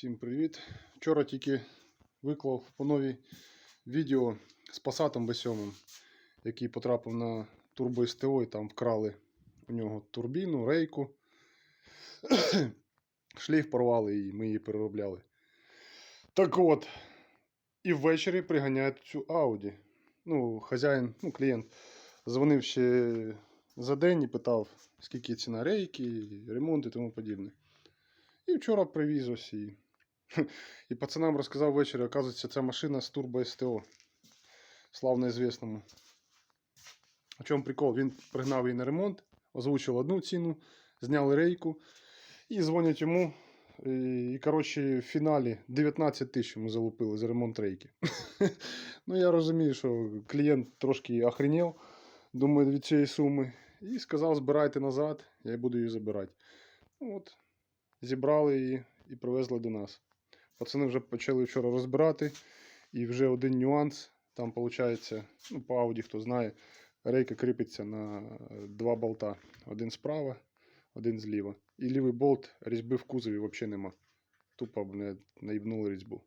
Всім привіт! Вчора тільки виклав по новій відео з Passat B7, який потрапив на турбо СТО і там вкрали у нього турбіну, рейку. Шлейф порвали і ми її переробляли. Так от, і ввечері приганяють цю Audi. Ну, хазяїн, ну, клієнт дзвонив ще за день і питав, скільки ціна рейки, ремонт і тому подібне. І вчора привіз ось і. І пацанам розказав ввечері, оказується, ця машина з турбо СТО. Славно известному. В чому прикол? Він пригнав її на ремонт, озвучив одну ціну, зняли рейку і дзвонять йому. І, коротше, в фіналі 19 тисяч йому залупили за ремонт рейки. ну, я розумію, що клієнт трошки охренів, думаю, від цієї суми. І сказав, збирайте назад, я буду її забирати. Ну, от, зібрали її і привезли до нас. Пацани вже почали вчора розбирати. І вже один нюанс. Там, виходить, ну, по Audi, хто знає, рейка кріпиться на два болта. Один справа, один зліва. І лівий болт різьби в кузові взагалі нема. Тупо блядь, наїбнули різьбу.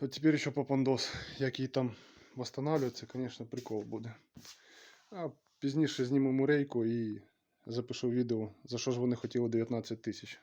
От тепер ще попандос. Як її там восстанавливать, це, звісно, прикол буде. А пізніше знімемо рейку і запишу відео, за що ж вони хотіли 19 тисяч.